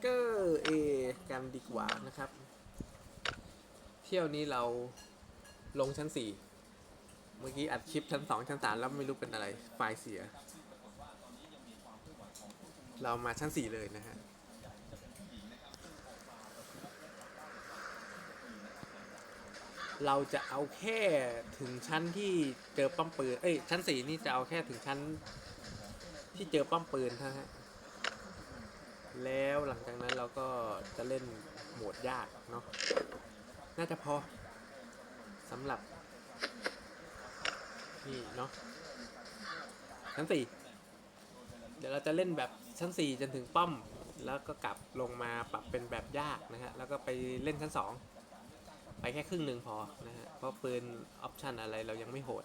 เกอร์ A กันดีกว่านะครับ เที่ยวนี้เราลงชั้น 4 เมื่อกี้อัดคลิปชั้น 2 ชั้น 3 แล้วไม่รู้เป็นอะไร ไฟล์เสีย เรามาชั้น 4 เลยนะฮะเราจะเอาแค่ถึงชั้นที่เจอป้อมปืน เอ้ยชั้น4นี่จะเอาแค่ถึงชั้นที่เจอป้อมปืนนะฮะ แล้วหลังจากนั้นเราก็จะเล่นโหมดยากเนาะน่าจะพอสำหรับ นี่เนาะชั้นสี่เดี๋ยวเราจะเล่นแบบชั้นสี่จนถึงป้อม แล้วก็กลับลงมาปรับเป็นแบบยากนะฮะแล้วก็ไปเล่นชั้นสองไปแค่ครึ่งหนึ่งพอนะฮะเพราะปืนออปชันอะไรเรายังไม่โหด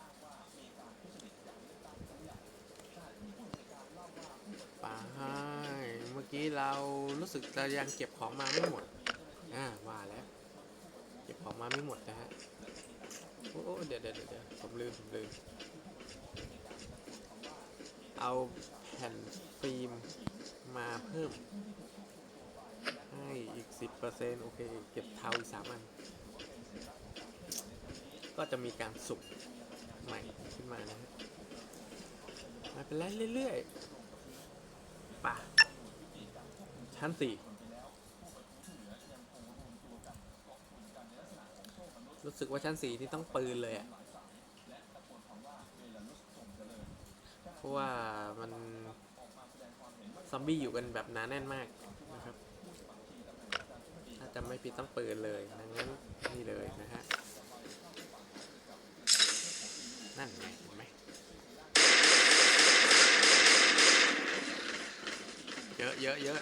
ปเมื่อ กี้เรารู้สึกจะยังเก็บของมาไม่หมด อ่าว่าแล้ว เก็บของมาไม่หมดนะฮะโอ้โอ้เดี๋ยวเดี๋ยวเดี๋ยวผมลืมผมลืม เอาแผ่นฟิล์มมาเพิ่ม ให้อีก 10%โอเค เก็บเทาอีกสามอัน ก็จะมีการสุกใหม่ขึ้นมานะฮะม่เป็นไรเรื่อยๆป่ะ ชั้นสี่รู้สึกว่าชั้นสี่ที่ต้องปืนเลยอะเพราะว่ามันซอมบี้อยู่กันแบบหนาแน่นมากนะครับ ถ้าจำไม่ผิดต้องปืนเลยดังนั้นนี่เลยนะฮะ นั่นไง เยอะเยอะเยอะ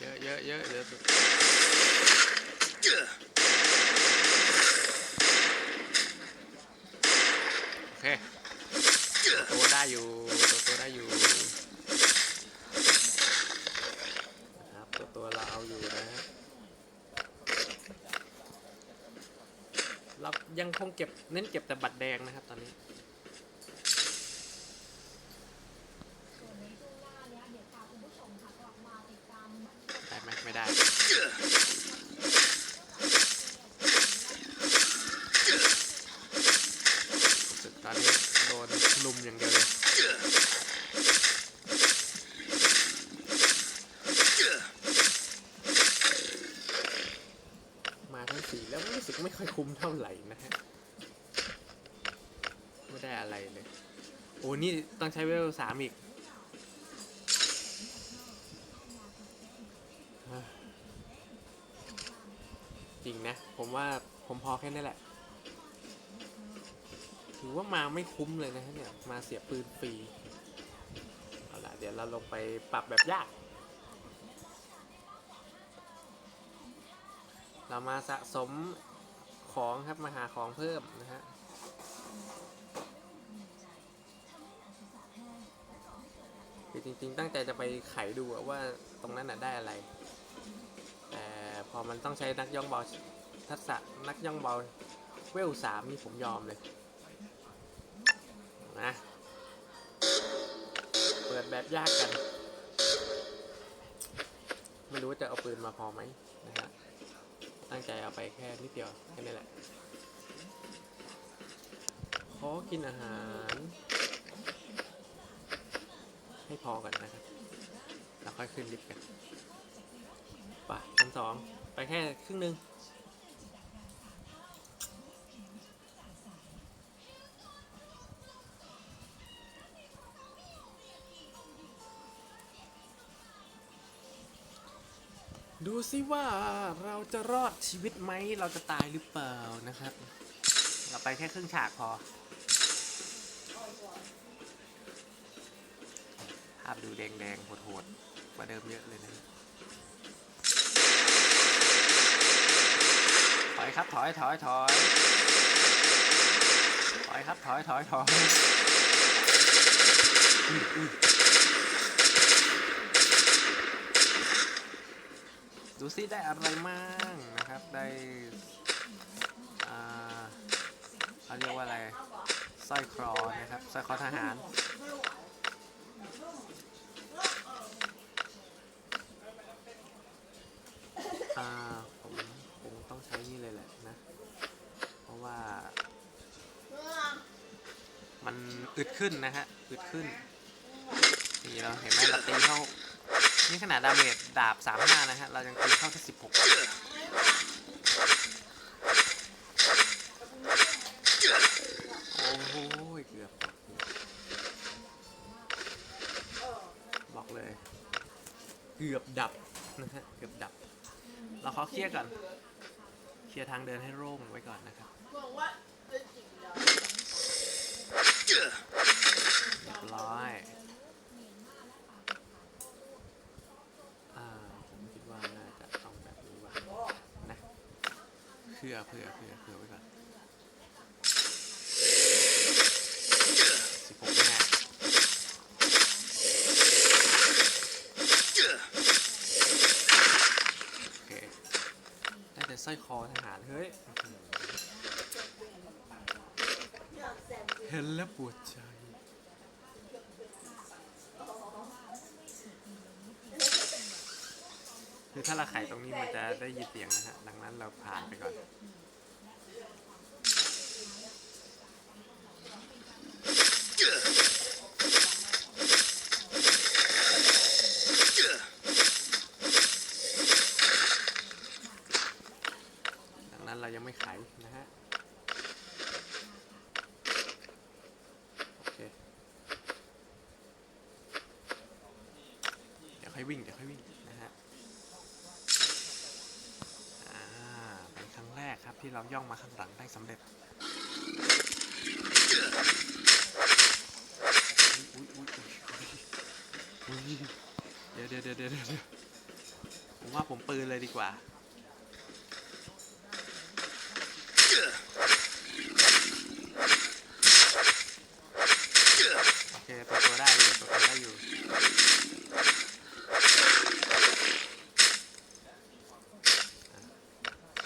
เยอะเยอะเยอะเยอะโอเคตัวได้อยู่ตัวตัวได้อยู่นะครับตัวตัวเราเอาอยู่นะฮะเรายังคงเก็บเน้นเก็บแต่บัตรแดงนะครับตอนนี้ในช่วงหน้าเนี้ยเดี๋ยวพาคุณผู้ชมค่ะกลับมาติดตาม ได้ไหมไม่ได้ รู้สึกตอนนี้โดนลุมอย่างเดียวเลย มาทั้งสี่แล้วรู้สึกไม่ค่อยคุ้มเท่าไหร่นะฮะ ไม่ได้อะไรเลย โอ้นี่ต้องใช้เวลสาม อีกจริงนะ ผมว่าผมพอแค่นี้แหละ ถือว่ามาไม่คุ้มเลยนะเนี่ย มาเสียปืนฟรี เอาละเดี๋ยวเราลงไปปรับแบบยาก เรามาสะสมของครับ มาหาของเพิ่มนะฮะ จริง ๆ ตั้งใจจะไปไขดูอะว่าตรงนั้นน่ะได้อะไร แต่พอมันต้องใช้นักย่องเบาทักษะนักย่องเบาเวลสามนี่ผมยอมเลยนะเปิดแบบยากกัน ไม่รู้ว่าจะเอาปืนมาพอไหมนะฮะตั้งใจเอาไปแค่นิดเดียวแค่นี้แหละขอกินอาหาร ให้พอกันนะครับ แล้วค่อยขึ้นลิฟต์กันไปชั้นสองไปแค่ครึ่งหนึ่งดูสิว่าเราจะรอดชีวิตไหมเราจะตายหรือเปล่านะครับ เราไปแค่ครึ่งฉากพอาพดูแดงๆโหดๆกว่าเดิมเยอะเลยนะถอยครับถอยถอยถอยถอยครับถอยถอยถอยดูซิได้อะไรมั่งนะครับได้อ่าเขาเรียกว่าอะไรสร้อยครอนะครับสร้อยคอทหาร อ่าผมคงต้องใช้นี่เลยแหละนะ เพราะว่ามันอึดขึ้นนะฮะอึดขึ้น นี่เราเห็นไหมเราตีเข้า นี่ขนาดดาเมจดาบสามห้านะฮะ เรายังตีเข้าที่สิบหกโอ้โหเกือบ บอกเลย เกือบดับนะฮะ เกือบดับ เราขอเคลียร์ก่อน เคลียร์ทางเดินให้โล่งไว้ก่อนนะครับเรียบร้อยอ่าผมคิดว่าน่าจะต้องแบบนี้ว่ะนะเพื่อเพื่อเพื่อเพื่อไว้ก่อนสิบหกแน่โอเค ได้แต่สร้อยคอทหาร เฮ้ย เห็นแล้วปวดใจ คือถ้าเราไขตรงนี้มันจะได้ยินเสียงนะฮะ ดังนั้นเราผ่านไปก่อน ดังนั้นเรายังไม่ไขนะฮะ โอเค เดี๋ยวค่อยวิ่ง เดี๋ยวค่อยวิ่งนะฮะ อ่า เป็นครั้งแรกครับที่เรา ย่องมาข้างหลังได้สำเร็จอุ๊ยอุ๊ยอุ๊ยอุ๊ยอุ๊ยเดี๋ยวเดี๋ยวเดี๋ยวเดี๋ยวเดี๋ยวผมว่าผมปืนเลยดีกว่า โอเคตัวตัวได้อยู่ตัวตัวได้อยู่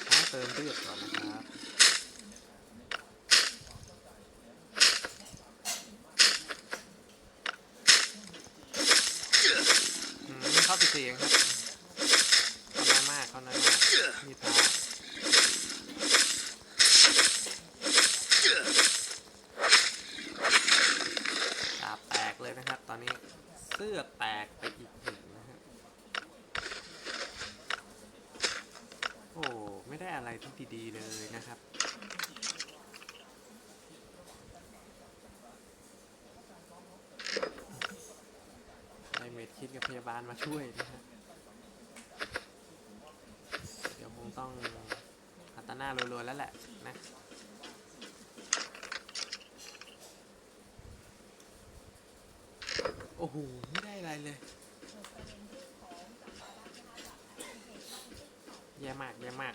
ขอเติมเลือดก่อนนะครับ อืมเข้าติดเสียงครับ เข้าน้อยมาก เข้าน้อยมากมีพระดาบแตกเลยนะครับ ตอนนี้เสื้อแตกไปอีกหนึ่งนะฮะโอ้ไม่ได้อะไรที่ดีๆเลยนะครับได้เมดคิดกับพยาบาลมาช่วยนะฮะเดี๋ยวคงต้องพัตนารัวๆแล้วแหละนะ โอ้โห ไม่ได้อะไรเลย แย่มากแย่มาก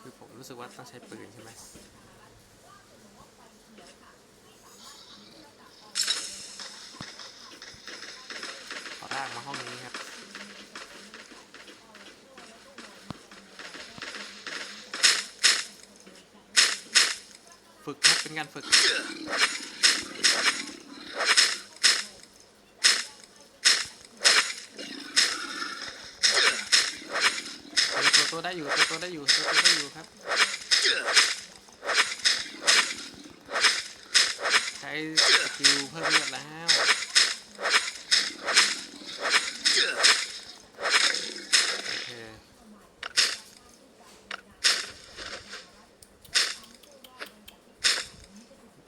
คือผมรู้สึกว่าต้องใช้ปืนใช่ไหมขอร่างมาห้องนี้ครับฝึกครับเป็นการฝึก เออตัวตัว ได้อยู่ตัวตัวได้อยู่ตัวตัวได้อยู่ครับ ใช้สกิลเพิ่มเลือดแล้วโอเค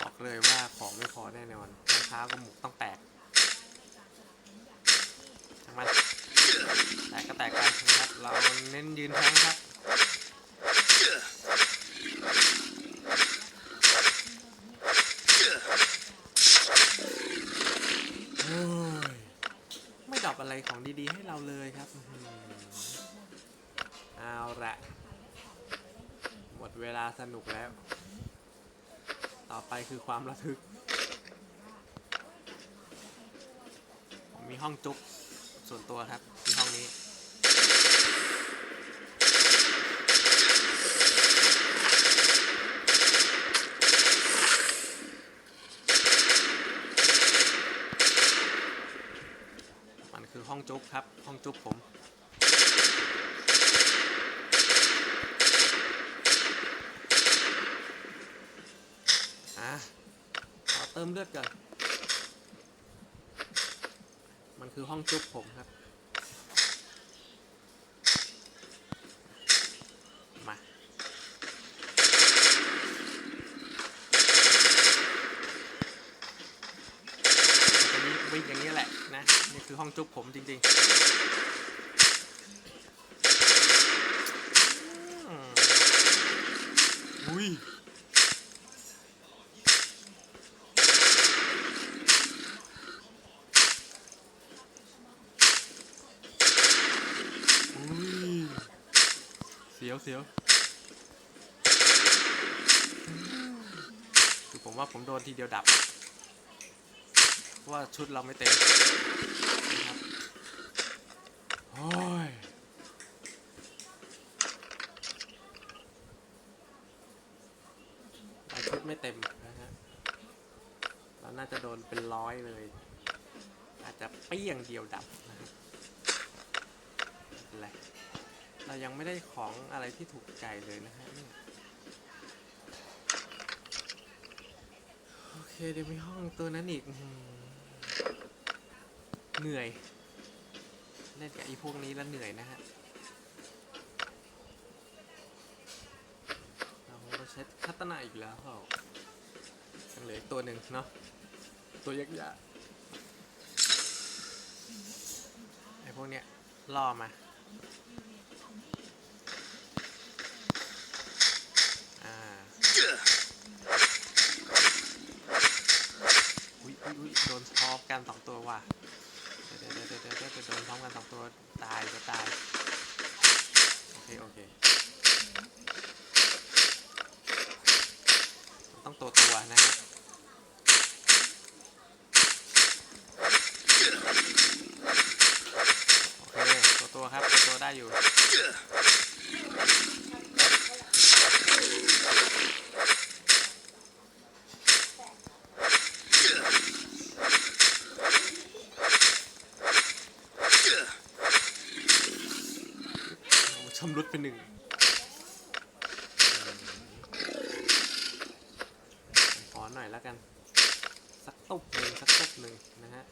บอกเลยว่าของไม่พอแน่นอนรองเท้ากับหมุกต้องแตกช่างมัน ตกก็แตกไปนะครับ เราเน้นยืนแทงครับ ไม่ดอปอะไรของดีๆ ให้เราเลยครับอื้อหือเอาละหมดเวลาสนุกแล้ว ต่อไปคือความระทึกผมมีห้องจุ๊บส่วนตัวครับ ห้องจุ๊บครับ ห้องจุ๊บผม อะขอเติมเลือดก่อน มันคือห้องจุ๊บผมครับ คือห้องจุ๊บผมจริงๆอุ้ยอุ้ยเสียวเสียวคือผมว่าผมโดนทีเดียวดับ ว่าชุดเราไม่เต็มนะครับโอ้ยเราชุดไม่เต็มนะฮะเราน่าจะโดนเป็นร้อยเลย อาจจะเปี้ยงเดียวดับนะฮะไม่เป็นไรเรายังไม่ได้ของอะไรที่ถูกใจเลยนะฮะโอเคเดี๋ยวมีห้องตัวนั้นอีก เหนื่อย เล่นกับไอ้พวกนี้แล้วเหนื่อยนะฮะเราก็ใช้คัตนาอีกแล้วเปล่ายังเหลืออีกตัวหนึ่งเนาะตัวยักษ์ใหญ่ไอ้พวกเนี้ยล่อมา อุ้ยอุ้ยอุ้ยโดนพร้อมกันสองตัวว่ะ เดี๋ยวเดี๋ยวจะโดนพร้อมกันสองตัวตายก็ตาย โอเค โอเค ต้องตัวตัวนะครับโอเคตัวตัวครับตัวตัวได้อยู่ โอ้ชำรุดไปหนึ่งขอหน่อยแล้วกัน สักตุกหนึ่งสักตุกหนึ่งนะฮะ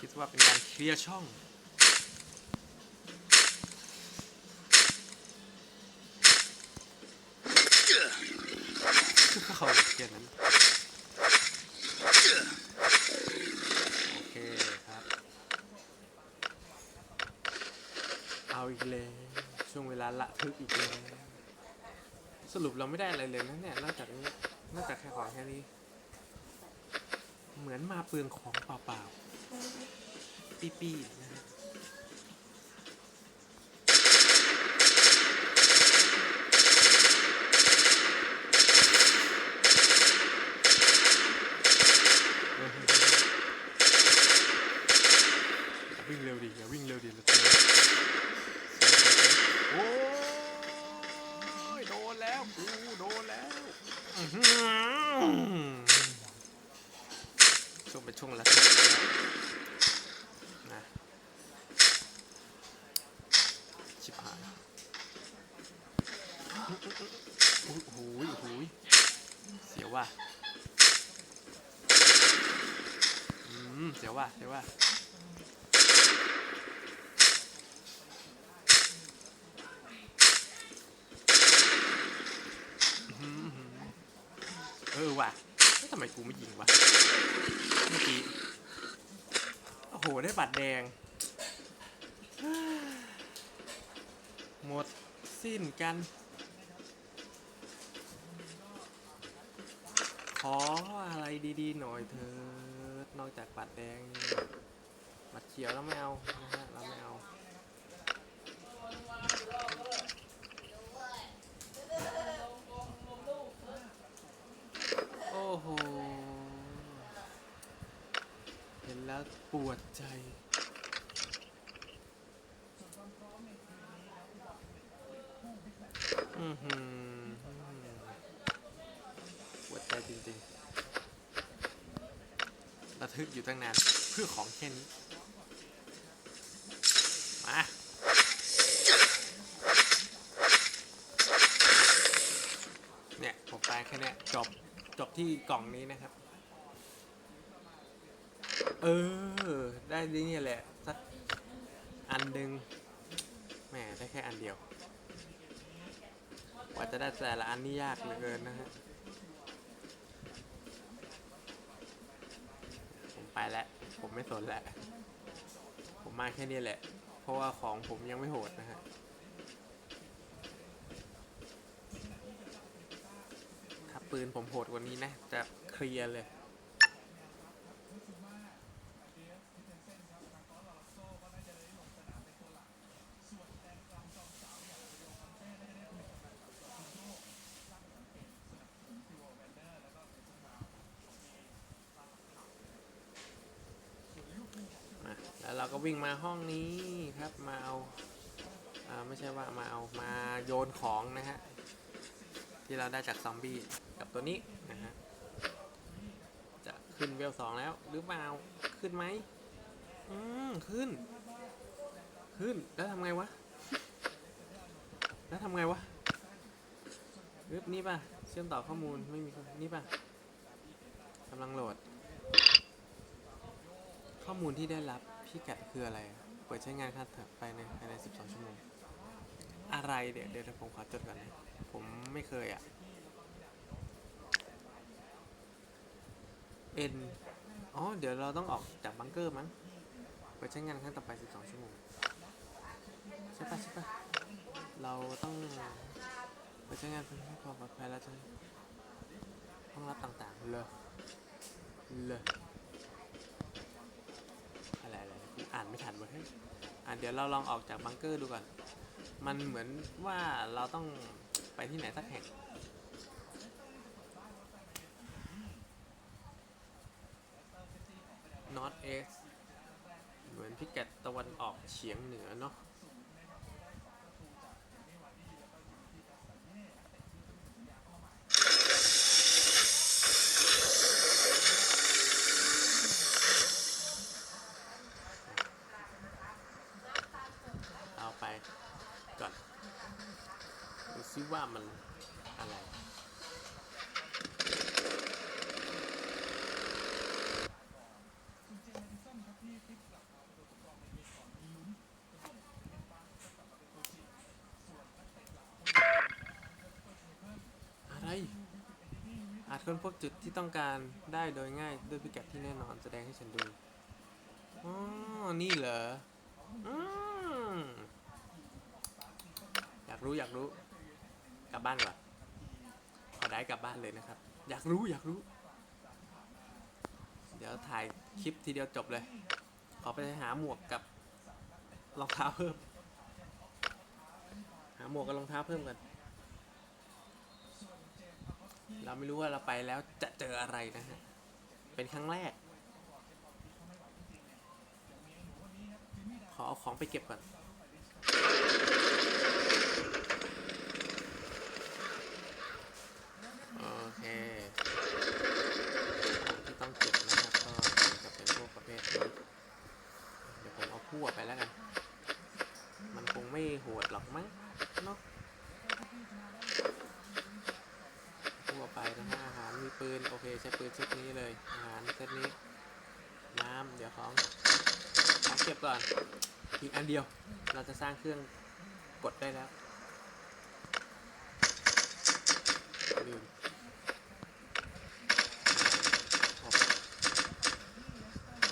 คิดว่าเป็นการเคลียร์ช่องเขาเขียนนั้น โอเคครับ เอาอีกแล้ว ลาละทึกอีกแล้วสรุปเราไม่ได้อะไรเลยนะเนี่ยนอกจากนี้นอกจากแค่ของแค่นี้ เหมือนมาเปลืองของเปล่าๆปี้ๆนะฮะ อย่าวิ่งเร็วดิอย่าวิ่งเร็วดิเราเจอโอ้ยโดนแล้วกูโดนแล้วอื้อหือช่วง เป็นช่วงละทึกแล้วนะชิบหายโอ้โหโอ้โหเสียวว่ะอืมเสียวว่ะเสียวว่ะ อื้อหือเออว่ะเฮ้ยทำ ไมกูไม่ยิงวะเมื่อกี้โอ้โห ได้บัตรแดง หมดสิ้นกัน ขออะไรดีๆ หน่อยเถิดนอกจากบัตรแดงนี่บัตรเขียวแล้วไม่เอานะฮะเราไม่เอา อ้โห เห็นแล้วปวดใจ อือหือปวดใจจริงๆระทึกอยู่ตั้งนาน เพื่อของแค่นี้ มา เนี่ยผมแปลแค่เนี้ยจบจบ ที่กล่องนี้นะครับ เออ ได้ดีเนี่ยแหละ สักอันหนึ่งแหมได้แค่อันเดียวกว่าจะได้แต่ละอันนี่ยากเหลือเกินนะฮะผมไปแล้ว ผมไม่สนแล้ว ผมมาแค่นี้แหละ เพราะว่าของผมยังไม่โหดนะฮะ ถ้า ปืนผมโหดกว่านี้นะ จะเคลียร์เลย แล้วเราก็วิ่งมาห้องนี้ครับ มาเอาอ่าไม่ใช่ว่ามาเอามาโยนของนะฮะ ที่เราได้จากซอมบี้กับตัวนี้นะฮะจะขึ้นเวลสองแล้วหรือเปล่าขึ้นไหมอืมขึ้น ขึ้นแล้วทำไงวะ แล้วทำไงวะเว็บนี้ป่ะ เชื่อมต่อข้อมูลไม่มีนี่ป่ะกำลังโหลด ข้อมูลที่ได้รับพี่กัดคืออะไร เปิดใช้งานขั้นถัดไปในภายใน 12 ชั่วโมง อะไรเดี๋ยวเดี๋ยวผมขอจดก่อนนะ ผมไม่เคยอะ N อ๋อ เดี๋ยวเราต้องออกจากบังเกอร์มั้งเปิดใช้งานครั้งต่อไป 12 ชั่วโมง ใช่ปะใช่ปะเราต้องเปิดใช้งานเพื่อความปลอดภัยแล้วจะห้องรับต่างๆ เลยเลยอะไรอะไรอ่านไม่ทันเว้ยอะเดี๋ยวเราลองออกจากบังเกอร์ดูก่อน มันเหมือนว่าเราต้อง ไปที่ไหนสักแห่ง North X เหมือนพิกัดตะวันออกเฉียงเหนือเนาะเอาไปก่อน ดูซิว่ามันอะไร อะไรอาจค้นพบจุดที่ต้องการได้โดยง่ายด้วยพิกัดที่แน่นอนแสดงให้ฉันดู อ๋อ นี่เหรอ อืมอยากรู้อยากรู้ ลับบ้านก่อนขอได้กลับบ้านเลยนะครับ อยากรู้อยากรู้ เดี๋ยวถ่ายคลิปทีเดียวจบเลย ขอไปหาหมวกกับรองเท้าเพิ่ม หาหมวกกับรองเท้าเพิ่มกัน เราไม่รู้ว่าเราไปแล้วจะเจออะไรนะฮะ เป็นครั้งแรก ขอเอาของไปเก็บก่อน โอเคของที่ต้องเก็บนะครับ ก็จะเป็นพวกประเภทนี้เดี๋ยวผมเอาพั่วไปแล้วกัน มันคงไม่โหดหรอกมั้งเนาะพั่วไปนะฮะอาหารมีปืน โอเค ใช้ปืนเซตนี้เลย อาหารเซตนี้ น้ำ เดี๋ยวของของเก่อน อีกอันเดียว เราจะสร้างเครื่องกดได้แล้วลืมพอ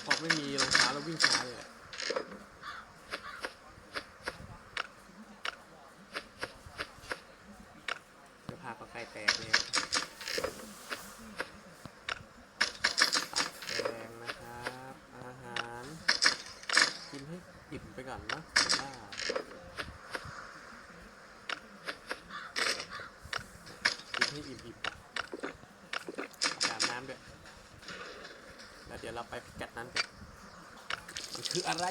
พอไม่มีรองเท้าแล้ววิ่งช้าเลยอะเดี๋ยวพาก็ใกล้แตกเนี่ยตับแดงนะครับ อาหาร กินให้อิ่มไปก่อนเนาะผมว่ากินให้อิ่มอิ่มๆอาบน้ำด้วย แล้วเดี๋ยวเราไปพิกัดนั้นกันมันคืออะไร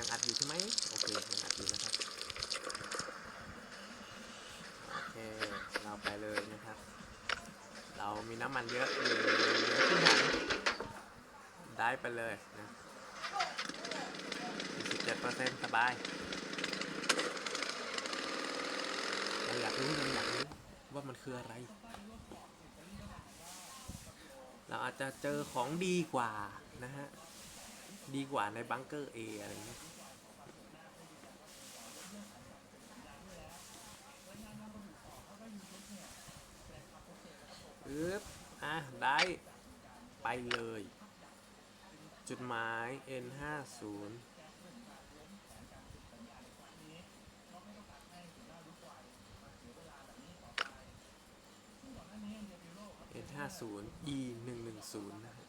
ยังอัดอยู่ใช่ไหมโอเคยังอัดอยู่นะครับโอเคเราไปเลยนะครับ เรามีน้ำมันเยอะอยู่เหลือครึ่งถังได้ไปเลยนะ47%สบายรู้เราอยากรู้ว่ามันคืออะไร เราอาจจะเจอของดีกว่านะฮะ ดีกว่าในบังเกอร์เออะไรเงี้ย ศูนย์เอห้าศูนย์อีหนึ่งหนึ่งศูนย์นะครับ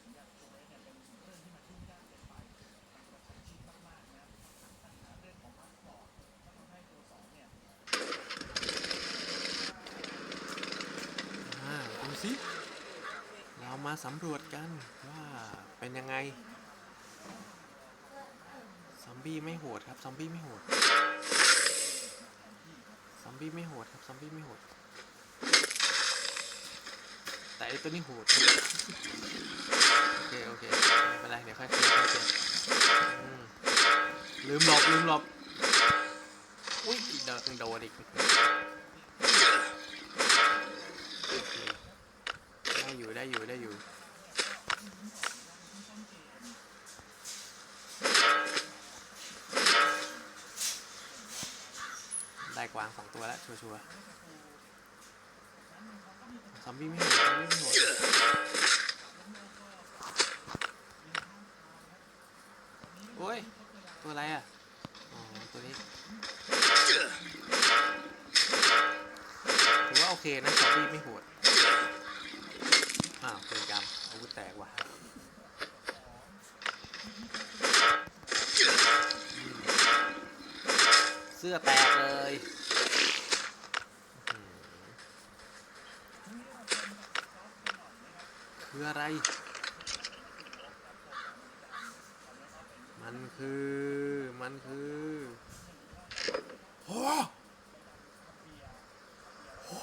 ดูสิ เรามาสำรวจกันว่าเป็นยังไง บี้ไม่โหดครับ ซอมบี้ไม่โหด ซอมบี้ไม่โหดครับ ซอมบี้ไม่โหด แต่ไอตัวนี้โหด โอเค โอเค ไม่เป็นไร เดี๋ยวค่อยเคลียร์ค่อยเคลียร์อืมลืมหลบลืมหลบอุ้ยเดนโดนอีก กวางสองตัวแล้วชัวร์ซอมบี้ไม่โหดซอมบี้ไม่โหดโอ้ย ตัวอะไรอะ อ๋อ ตัวนี้ถือว่าโอเคนะซอมบี้ไม่โหด อ้าวเป็นกรรมอาวุธแตกว่ะเสื้อแตกเลยอื้อหือ คืออะไร มันคือ มันคือโอ้โหโอ้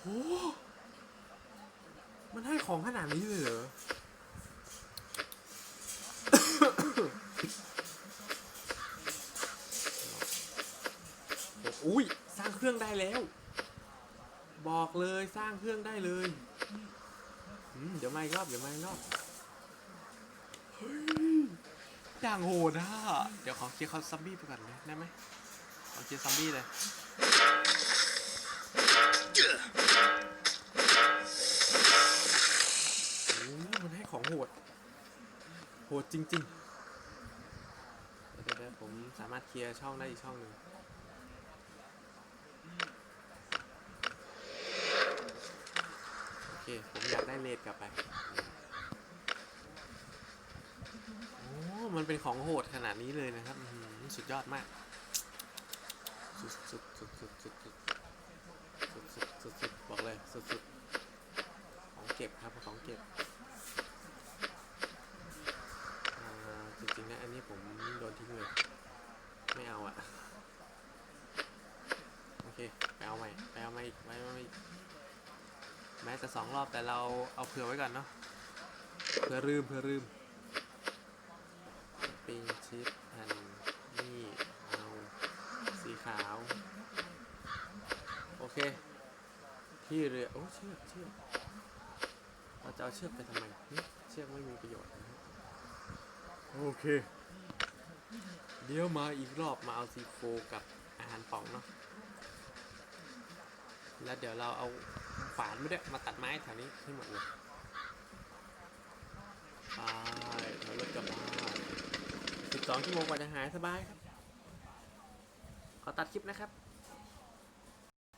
โหมันให้ของขนาดนี้เลยเหรออุ้ยสร้างเครื่องได้แล้ว บอกเลยสร้างเครื่องได้เลย เดี๋ยวมาอีกรอบเดี๋ยวมาอีกรอบเฮ้ยอย่างโหดอะเดี๋ยวขอเคลียร์คอซัมบี้ไปก่อนเลยได้ไหมขอเคลียร์ซัมบี้เลยโอ้มันให้ของโหด โหดจริงๆเดี๋ยวเดี๋ยวผมสามารถเคลียร์ช่องได้อีกช่องหนึ่งโอเค ผมอยากได้เลดกลับไป โอ้ มันเป็นของโหดขนาดนี้เลยนะครับ สุดยอดมาก สุดสุดสุดสุดสุดสุดสุดสุดสุดสุดบอกเลยสุดสุดของเก็บครับของเก็บจริงๆนะอันนี้ผมโดนทิ้งเลย ไม่เอาอะโอเค ไปเอาใหม่ ไปเอาใหม่อีกไปเอาใหม่อีก แม้จะสองรอบแต่เราเอาเผื่อไว้ก่อนเนาะเผื่อลืมเผื่อลืมปิงชิปแผ่นนี่เอาสีขาว โอเค ที่เรือโอ้เชือกเชือกเราจะเอาเชือกไปทำไมเชือกไม่มีประโยชน์นะโอเค เดี๋ยวมาอีกรอบมาเอาซีโฟกับอาหารป่องเนาะแล้วเดี๋ยวเราเอา วานไม่ได้วยมาตัดไม้แถวนี้ให้หมดเลยไปถอยรถกลับบ้าน12ชั่วโมงกว่าจะหายสบายครับ ขอตัดคลิปนะครับ